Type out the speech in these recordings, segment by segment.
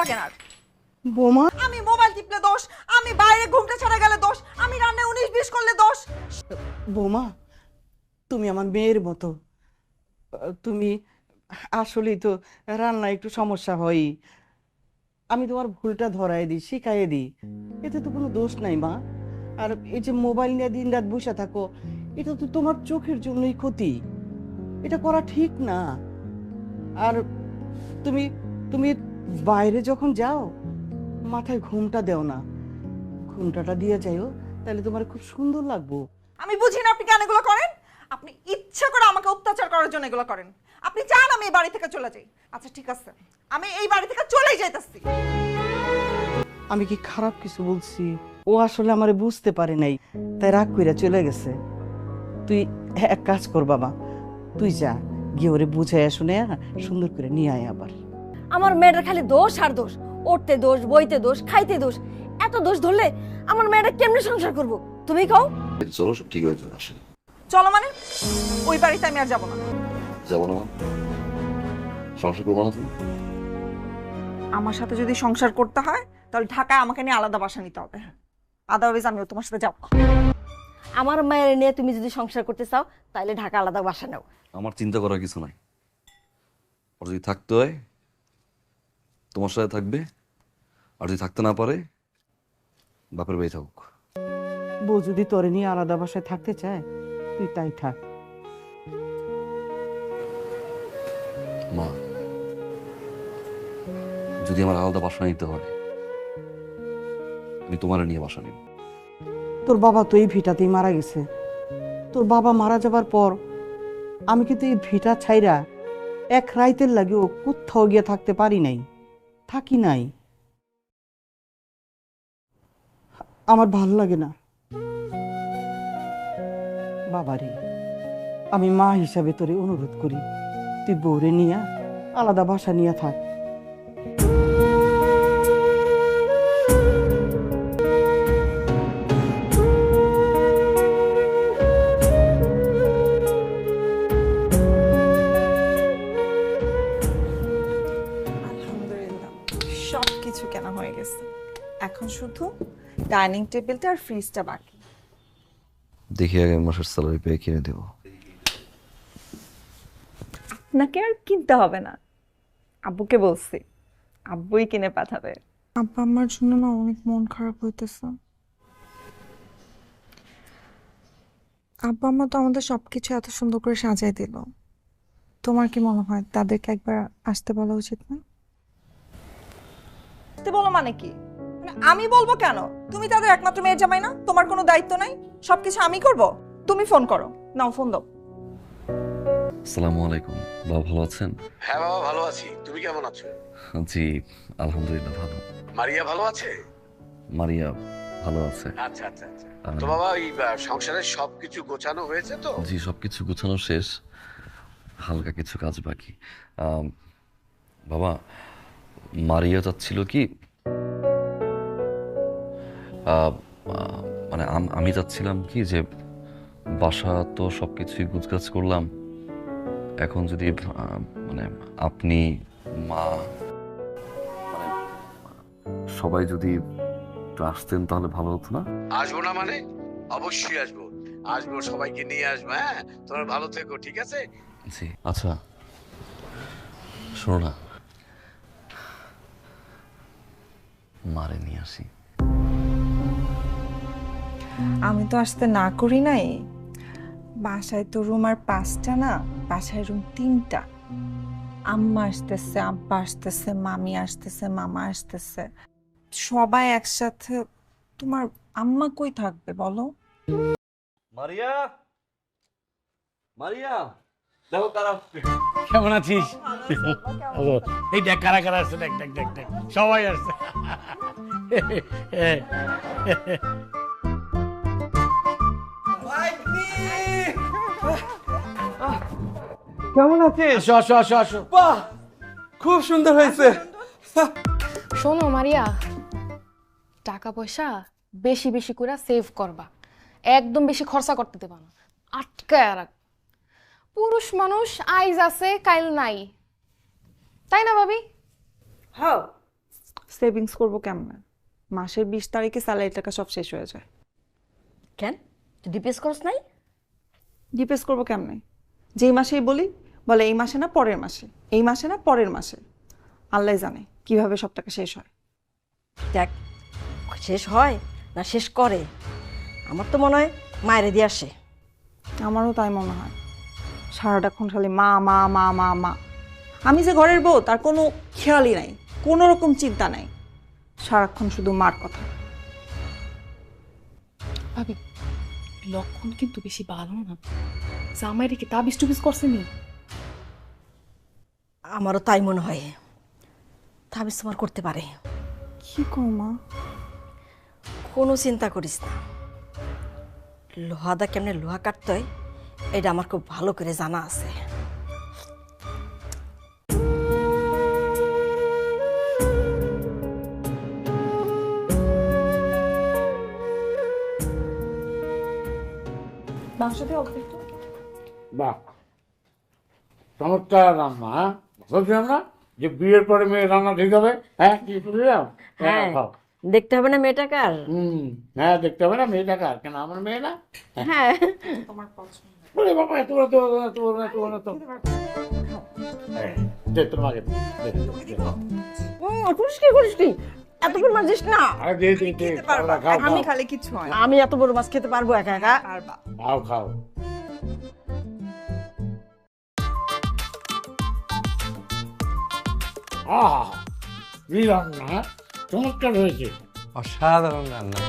লাগে না বোমা? আমি মোবাইল টিপলে দোষ আমি বাইরে ঘুমতে ছাড়া গেলে দোষ আমি রান্নায় উনিশ বিশ করলে দোষ। বোমা তুমি আমার মেয়ের মতো। তুমি আসলেই তো রান্না একটু সমস্যা হয়ই। আমি তোমার ভুলটা ধরাই দিই শিখাই দিই। এতে তো কোনো দোষ নাই মা। আর এই যে মোবাইল নিয়ে দিন রাত বসে থাকো এটা তো তোমার চোখের জন্যই ক্ষতি। এটা করা ঠিক না। আর তুমি তুমি বাইরে যখন যাও মাথায় ঘুমটা দেও না। ঘুমটাটা দিয়ে যাইও তাহলে তোমার খুব সুন্দর লাগবো। আমি বুঝি না আপনি কেন এগুলো করেন? আপনি ইচ্ছা করে আমাকে অত্যাচার করার জন্য এগুলো করেন। আপনি চান আমি এই বাড়ি থেকে চলে যাই। আচ্ছা ঠিক আছে। আমি এই বাড়ি থেকে চলেই যাইতাছি। আমি কি খারাপ কিছু বলছি? ও আসলে আমারে বুঝতে পারে নাই তাই রাগ কইরা চলে গেছে। তুই এক কাজ কর বাবা তুই যা গিয়ে ওরে বুঝাইয়া শুনে সুন্দর করে নিয়ে আয় আবার। আমার মেয়েটার খালি দোষ আর দোষ। উঠতে দোষ বইতে দোষ খাইতে দোষ। এত দোষ ধরলে আমার মেয়েটা কেমনে সংসার করব? তুমি কও? চলো সব ঠিক হয়ে যাবে চলো মানে? ওই বাড়িতে আমি আর যাব না। যাব না সংসার করব না তুমি? আমার সাথে যদি সংসার করতে হয় তাহলে ঢাকায় আমাকে নিয়ে আলাদা বাসা নিতে হবে। আদারওয়াইজ আমিও তোমার সাথে যাব না। আমার মায়ের নিয়ে তুমি যদি সংসার করতে চাও তাহলে ঢাকা আলাদা বাসা নাও। আমার চিন্তা করার কিছু নাই। ওর যদি থাকতে হয় তোমার সাথে থাকবে আর যদি থাকতে না পারে বাপের বাড়ি থাকুক। বউ যদি তোরে নিয়ে আলাদা বাসায় থাকতে চায় তুই তাই থাক। মা যদি আমার আলাদা বাসা নিতে হয় আমি তোমার নিয়ে বাসা নিব। তোর বাবা তো এই ভিটাতেই মারা গেছে। তোর বাবা মারা যাবার পর আমি কিন্তু এই ভিটা ছাইরা এক রাইতের লাগে ও কোথাও গিয়ে থাকতে পারি নাই। থাকি নাই। আমার ভালো লাগে না। বাবারে, আমি মা হিসাবে তোরে অনুরোধ করি, তুই বউরে নিয়া আলাদা বাসা নিয়ে থাক। কেনা হয়ে গেছে। এখন শুধু ডাইনিং টেবিলটা আর ফ্রিজটা বাকি। দেখি আগে মাসের স্যালারি পেয়ে কিনে দেবো। আপনাকে আর কিনতে হবে না? আব্বুকে বলছি আব্বুই কিনে পাঠাবে। আব্বা আমার জন্য না অনেক মন খারাপ হইতেছে। আব্বা আম্মা তো আমাদের সবকিছু এত সুন্দর করে সাজাই দিল। তোমার কি মনে হয় তাদেরকে একবার আসতে বলা উচিত না? আসতে বলো মানে কি? মানে আমি বলব কেন? তুমি তাদের একমাত্র মেয়ের জামাই না? তোমার কোনো দায়িত্ব নাই? সবকিছু আমি করব? তুমি ফোন করো। নাও ফোন দাও। আসসালামু আলাইকুম। বাবা ভালো আছেন? হ্যাঁ বাবা ভালো আছি। তুমি কেমন আছো? জি আলহামদুলিল্লাহ ভালো। মারিয়া ভালো আছে? মারিয়া ভালো আছে। আচ্ছা আচ্ছা আচ্ছা। তো বাবা এই আহ, সংসারের সবকিছু গোছানো হয়েছে তো? জি সবকিছু গোছানো শেষ। হালকা কিছু কাজ বাকি। বাবা মারিয়া চাচ্ছিল কি? মানে আমি চাচ্ছিলাম কি যে বাসা তো সব কিছুই গুছগাছ করলাম। এখন যদি মানে আপনি মা মানে সবাই যদি আসতেন তাহলে ভালো হতো না? আসব না মানে? অবশ্যই আসব। আসব সবাইকে নিয়ে আসব হ্যাঁ? তোমরা ভালো থেকো ঠিক আছে? জি। আচ্ছা। শোনো না। মারে নিয়ে আসি। আমি তো আসতে না করি নাই। বাসায় তো রুম আর পাঁচটা না বাসায় রুম তিনটা। আম্মা আসতেছে আব্বা আসতেছে মামি আসতেছে মামা আসতেছে। সবাই একসাথে তোমার আম্মা কই থাকবে বলো? মারিয়া? মারিয়া? দেখো কারা কেমন আছিস? ও, এই দেখ কারা কারা আসছে দেখ দেখ দেখ দেখ। সবাই আসছে। কেমন আছিস? আসো আসো আসো আসো। বাহ খুব সুন্দর হয়েছে। শোনো মারিয়া টাকা পয়সা বেশি বেশি করে সেভ করবা। একদম বেশি খরচা করতে দেবা না। আটকায় রাখ পুরুষ মানুষ আইজ আছে কাইল নাই। তাই না ভাবি? হ্যাঁ সেভিংস করব কেমনে? মাসের বিশ তারিখে স্যালারি টাকা সব শেষ হয়ে যায়। কেন? তুই ডিপিএস করস নাই? ডিপেস করব কেমনে? যেই মাসেই বলি বলে এই মাসে না পরের মাসে। এই মাসে না পরের মাসে। আল্লাহ জানে কীভাবে সব টাকা শেষ হয়। দেখ শেষ হয় না শেষ করে? আমার তো মনে হয় মায়েরে দিয়ে আসে। আমারও তাই মনে হয়। সারাটাক্ষণ খালি মা মা মা মা মা। আমি যে ঘরের বউ তার কোনো খেয়ালই নাই কোনো রকম চিন্তা নাই। সারাক্ষণ শুধু মার কথা। ভাবি লক্ষণ কিন্তু বেশি ভালো না। জামাই রেখে তাবিজ টুবিজ করছেনি আমারও তাই মনে হয়। তাবিজ তোমার করতে পারে। কি কো মা? কোনো চিন্তা করিস না। লোহাদা কেমনে লোহা কাটতে হয়? এটা আমার খুব ভালো করে জানা আছে। মাংস দিয়ে অল্প একটু বাহ। চমৎকার রান্না হ্যাঁ? বলছিলাম না যে বিয়ের পরে মেয়ে রান্না ঠিক হবে? হ্যাঁ কি শুনলাম হ্যাঁ দেখতে হবে না মেয়েটা কার? হুম হ্যাঁ দেখতে হবে না মেয়েটা কার? কেন আমার মেয়ে না? হ্যাঁ। ওরে বাবা এত বড় তো এত বড় এত বড় তো। এই, দে তোর মাকে এত মাছ দিস না। আরে দে দে দে খাও না, খাও আমি খালি কিছু হয় না। আমি এত বড় মাছ খেতে পারব একা একা? খাও খাও। আহা কি রান্না? চমৎকার হয়েছে। অসাধারণ রান্না।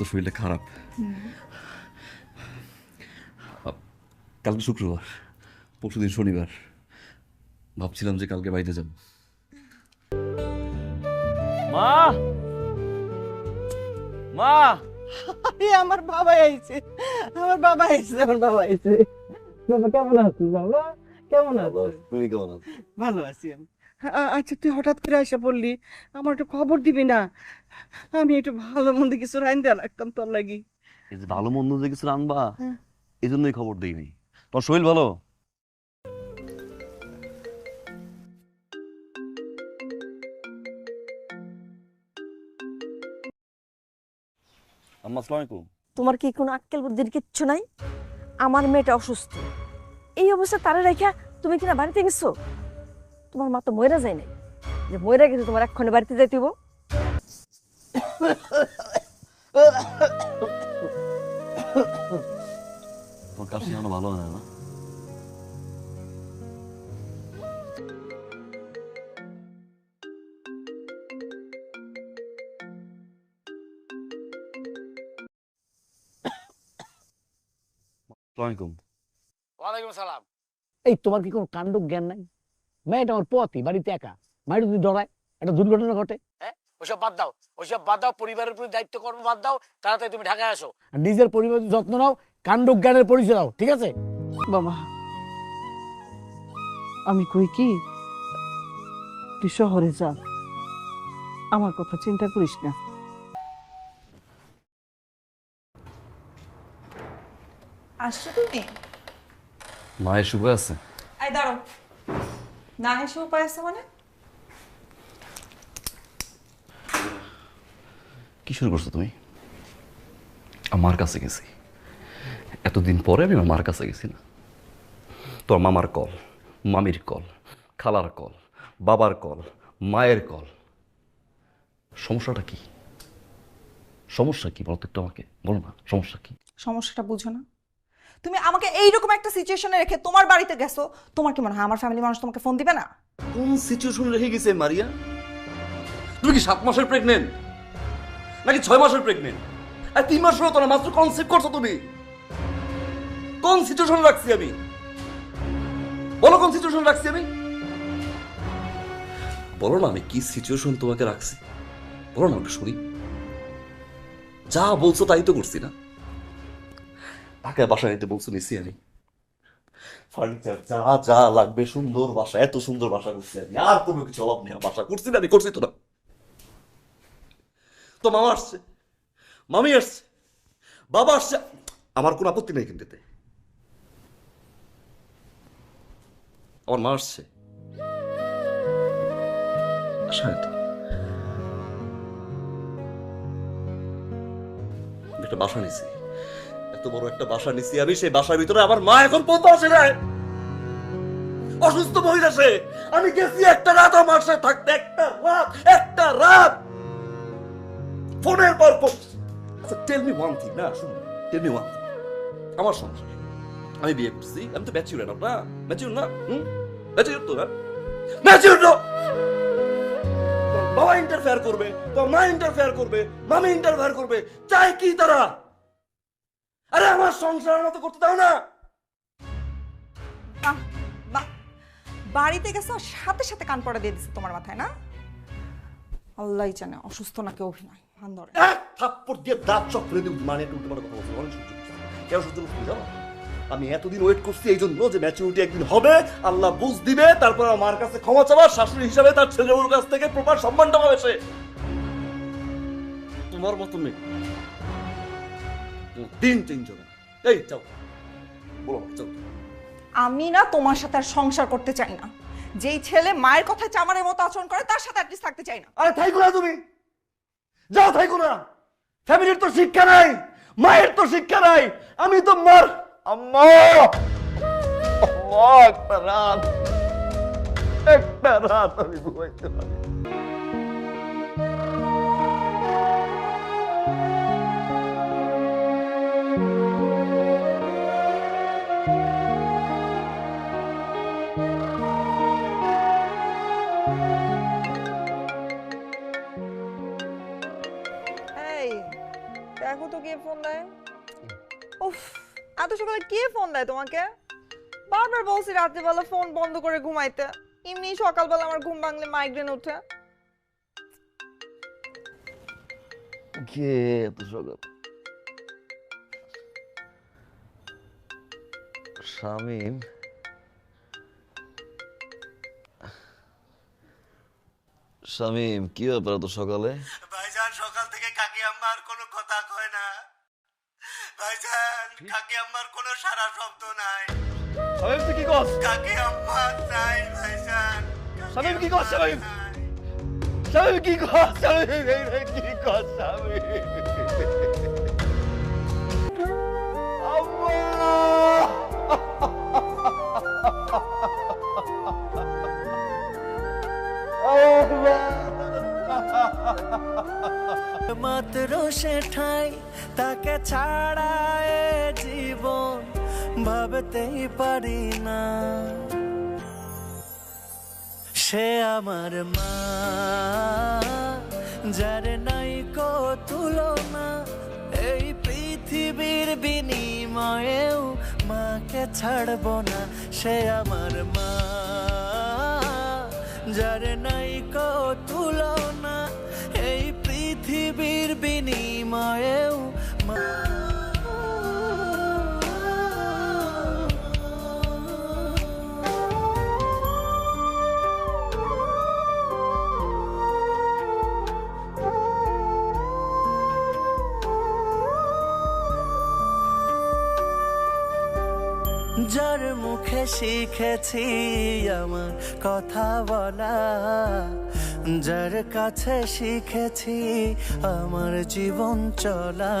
তো শরীরটা খারাপ কালকে শুক্রবার পরশুদিন শনিবার ভাবছিলাম যে কালকে বাড়িতে যাব মা মা আমার বাবা আইছে আমার বাবা আইছে আমার বাবা আইছে বাবা কেমন আছিস বাবা কেমন আছিস তুমি কেমন আছো ভালো আছি আমি আচ্ছা তুই হঠাৎ করে এসে পড়লি আমার একটু খবর দিবি না? আমি একটু ভালো মন্দ কিছু রাইন দেওয়া রাখতাম তোর লাগি। এই যে ভালো মন্দ যে কিছু রানবা হ্যাঁ। এই জন্যই খবর দিইনি। তোর শরীর ভালো? আম্মা আসসালামু আলাইকুম তোমার কি কোনো আক্কেল বুদ্ধির কিচ্ছু নাই? আমার মেয়েটা অসুস্থ। এই অবস্থা তারা রেখা তুমি কিনা বাড়িতে গেছো? তোমার মা তো ময়রা যায় নাই। যে ময়রা গেছে তোমার এক্ষণে বাড়িতে যাইতে হইব। তোর যেন ভালো হয় না আসসালামু ওয়ালাইকুম সালাম। এই তোমার কি কোনো কাণ্ড জ্ঞান নাই? মেয়েটা আমার পথই বাড়িতে একা। মায়ের যদি ডরায় একটা দুর্ঘটনা ঘটে। ওইসব বাদ দাও ওইসব বাদ দাও পরিবারের প্রতি দায়িত্ব কর্ম বাদ দাও তাড়াতাড়ি তুমি ঢাকায় আসো। নিজের পরিবারের যত্ন নাও কাণ্ড জ্ঞানের পরিচয় দাও ঠিক আছে? বাবা আমি কই কি? তুই শহরে যা। আমার কথা চিন্তা করিস না। আসছো তুমি? মায়ের শুভ আছে আই দাঁড়ো না এসে উপায় আছে মানে? কি শুরু করছ তুমি? আমার কাছে গেছি। এতদিন পরে আমি আমার মার কাছে গেছি না। তোর মামার কল মামির কল খালার কল বাবার কল মায়ের কল। সমস্যাটা কি? সমস্যা কি বলো তো একটু আমাকে। বলো না সমস্যা কি? সমস্যাটা বুঝো না। তুমি আমাকে এইরকম একটা সিচুয়েশনে রেখে তোমার বাড়িতে গেছো, তোমার কি মনে হয় আমার ফ্যামিলি মানুষ তোমাকে ফোন দিবে না? কোন সিচুয়েশন রেখে গেছে মারিয়া? তুমি কি সাত মাসের প্রেগনেন্ট নাকি ছয় মাসের প্রেগনেন্ট আর তিন মাস হলো তো না, মাত্র কনসেপ্ট করছ তুমি? কোন সিচুয়েশন রাখছি আমি? বলো কোন সিচুয়েশন রাখছি আমি? বলো না, আমি কি সিচুয়েশন তোমাকে রাখছি? বলো না একটু শুনি। যা বলছো তাই তো করছি না। ঢাকায় বাসা নিতে বলছো নিছি আমি। ফার্নিচার যা যা লাগবে সুন্দর বাসা, এত সুন্দর বাসা করছি আমি। আর কোনো কিছু অভাব নেই, বাসা করছি না করছি তো না। তো মামা আসছে, মামি আসছে, বাবা আসছে। আমার কোনো আপত্তি নেই কিন্তু। আমার মা আসছে। একটা বাসা নিছি। এত বড় একটা বাসা নিছি আমি, সেই বাসার ভিতরে আমার মা এখন পর্যন্ত আসে নাই। অসুস্থ মহিলা সে। আমি গেছি একটা রাত আমার সাথে থাকতে, একটা রাত একটা রাত। ফোনের পর phone. Tell me one thing না, শুনুন টেল মি ওয়ান থিং আমার আমি বিয়ে করছি আমি তো ম্যাচিউর না না? ম্যাচিউর না? হুম? ম্যাচিউর তো না ম্যাচিউর না বাবা ইন্টারফেয়ার করবে মা ইন্টারফেয়ার করবে, মামি ইন্টারফেয়ার করবে, চাই কি তারা? আরে আমার সংসারের মতো করতে দাও না। বাহ, বাহ। বাড়িতে গেছো সাথে সাথে কান পড়া দিয়ে দিছে তোমার মাথায় না? আল্লাহ জানে অসুস্থ নাকি অভিনয় ভান ধরে। এক থাপ্পড় দিয়ে দাঁত চক ফেলে দিই মানে একটু উল্টো কথা বলছি অনেক সহ্য কেন সহ্য করছি জানো? আমি এতদিন ওয়েট করছি এই জন্য যে ম্যাচুরিটি একদিন হবে আল্লাহ বুঝ দিবে তারপর আমার কাছে ক্ষমা চাওয়ার শাশুড়ি হিসাবে তার কাছ থেকে প্রপার সম্মানটা পাবে সে। তোমার মতো মেয়ে। দিন চেঞ্জ হবে না। এই যাও। বলো যাও। আমি না তোমার সাথে আর সংসার করতে চাই না। যেই ছেলে মায়ের কথায় চামারের মতো আচরণ করে তার সাথে অ্যাটলিস্ট থাকতে চাই না। আরে থাইকো না তুমি। যাও থাইকো না। ফ্যামিলির তো শিক্ষা নাই মায়ের তো শিক্ষা নাই। আমি তো মার আম্মা! আল্লাহ, একটা রাত। একটা রাত আমি ঘুমাইতে পারি। দেয় তোমাকে? বারবার বলছি রাত্রিবেলা ফোন বন্ধ করে ঘুমাইতে। এমনি সকালবেলা আমার ঘুম ভাঙলে মাইগ্রেন ওঠে। কে এত সকাল? শামিম শামিম কি ব্যাপার এত সকালে? ভাইজান সকাল থেকে কাকি আম্মার কোনো কথা কয় না। ভাইজান কাকি আম্মার কোনো সারা শব্দ নাই। শামিম তুই কি কর কাকি আম্মা নাই ভাইজান শামিম কি কর শামিম শামিম কি কর শামিম কি কর শামিম মাত্র সে ঠাই তাকে ছাড়া এ জীবন ভাবতেই পারি না। সে আমার মা, যার নাই কো তুলনা, এই পৃথিবীর বিনিময়েও মাকে ছাড়ব না। সে আমার মা, যার নাই কো তুলনা, এই পৃথিবীর বিনিময়েও মা যার মুখে শিখেছি আমার কথা বলা। যার কাছে শিখেছি আমার জীবন চলা।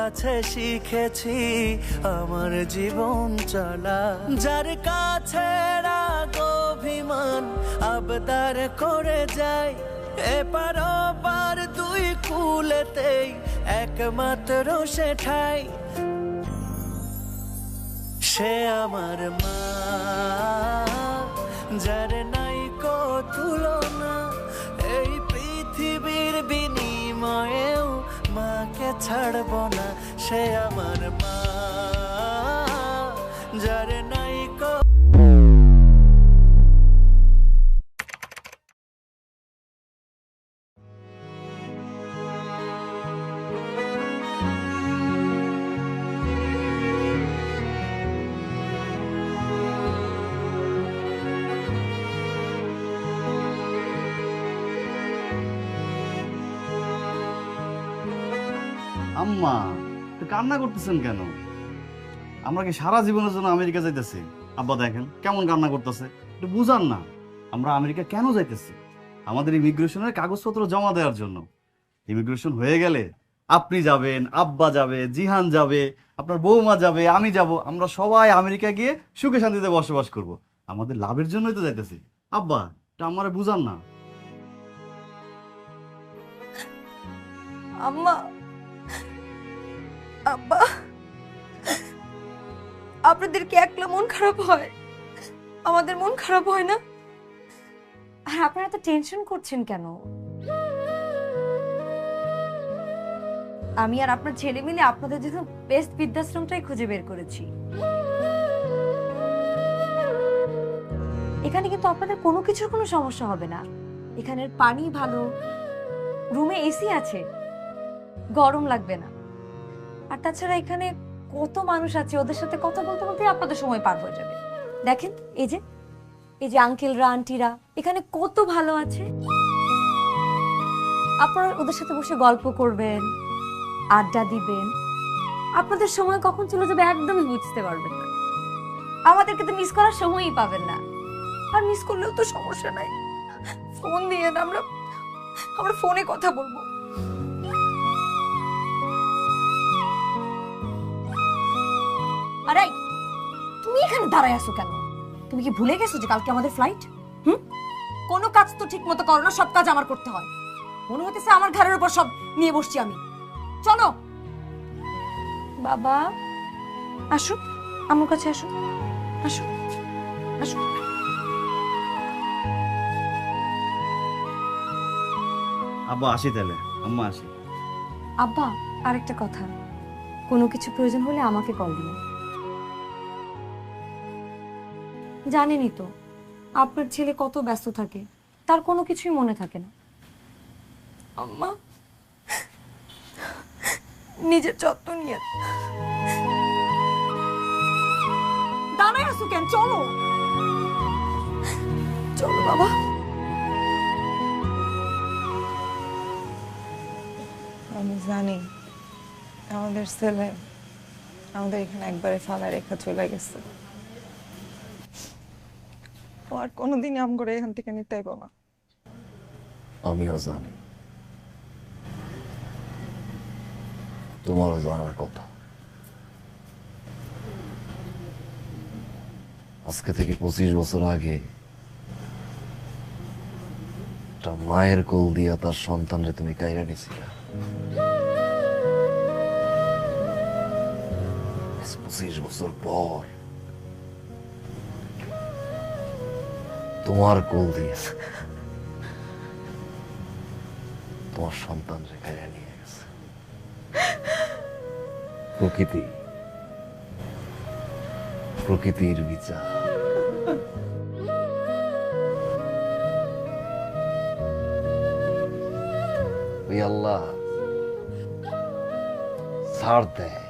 কাছে শিখেছি, আমার জীবন চলা। যার কাছে রাগ, অভিমান, আবদার করে যায় এপার পার দুই কুলেতেই একমাত্র সে ঠাই। সে আমার মা, যার নাই তুলনা, এই পৃথিবীর বিনিময়েও মাকে ছাড়ব না সে আমার মা। যার নাই আম্মা তো কান্না করতেছেন কেন? আমরা কি সারা জীবনের জন্য আমেরিকা যাইতেছি? আব্বা দেখেন, কেমন কান্না করতেছে? একটু বুঝান না, আমরা আমেরিকা কেন যাইতেছি? আমাদের ইমিগ্রেশনের কাগজপত্র জমা দেওয়ার জন্য। ইমিগ্রেশন হয়ে গেলে আপনি যাবেন, আব্বা যাবে, জিহান যাবে, আপনার বৌমা যাবে, আমি যাব, আমরা সবাই আমেরিকা গিয়ে সুখে শান্তিতে বসবাস করব। আমাদের লাভের জন্যই তো যাইতেছি। আব্বা এটা আমারে বুঝান না। আম্মা আব্বা। আপনাদের কি একলা মন খারাপ হয়? আমাদের মন খারাপ হয় না? আর আপনারা তো টেনশন করছেন কেন? আমি আর আপনার ছেলে মিলে আপনাদের জন্য বেস্ট বৃদ্ধাশ্রমটাই খুঁজে বের করেছি। এখানে কিন্তু আপনাদের কোনো কিছুর কোনো সমস্যা হবে না। এখানের পানি ভালো, রুমে এসি আছে। গরম লাগবে না। আর তাছাড়া এখানে কত মানুষ আছে, ওদের সাথে কথা বলতে বলতে আপনাদের সময় পার হয়ে যাবে। দেখেন, এই যে এই যে আঙ্কেলরা, আন্টিরা, এখানে কত ভালো আছে। আপনারা ওদের সাথে বসে গল্প করবেন, আড্ডা দিবেন। আপনাদের সময় কখন চলে যাবে একদমই বুঝতে পারবেন না। আমাদেরকে তো মিস করার সময়ই পাবেন না। আর মিস করলেও তো সমস্যা নাই। ফোন দিয়ে আমরা আমরা ফোনে কথা বলব। আরে তুমি এখানে দাঁড়ায় আছো কেন? তুমি কি ভুলে গেছো যে কালকে আমাদের ফ্লাইট হুম? কোনো কাজ তো ঠিক মতো করো না সব কাজ আমার করতে হয়। মনে হতেছে আমার ঘরের উপর সব নিয়ে বসছি আমি। চলো। বাবা আসো আমার কাছে আসো আসো আসো আব্বা আসি তাহলে। আম্মা আসি। আব্বা আরেকটা কথা। কোনো কিছু প্রয়োজন হলে আমাকে কল দিও জানেনই তো, আপনার ছেলে কত ব্যস্ত থাকে, তার কোনো কিছুই মনে থাকে না। আম্মা, নিজের যত্ন নিয়ে। কেন? চলো। চলো বাবা। আমি জানি আমাদের ছেলে আমাদের এখানে একবারে ফালা রেখা চলে গেছে। আর কোনোদিন আম করে এখান থেকে নিতে পারব না। আমিও জানি। তোমারও জানার কথা। আজকে থেকে পঁচিশ বছর আগে একটা মায়ের কোল দিয়া তার সন্তানরে তুমি কাইরা আজ পঁচিশ বছর পর তোমার কোল দিয়েছে। তোমার সন্তান রেখায় নিয়ে গেছে। প্রকৃতি। প্রকৃতির বিচার। ওই আল্লাহ ছাড় দেয়।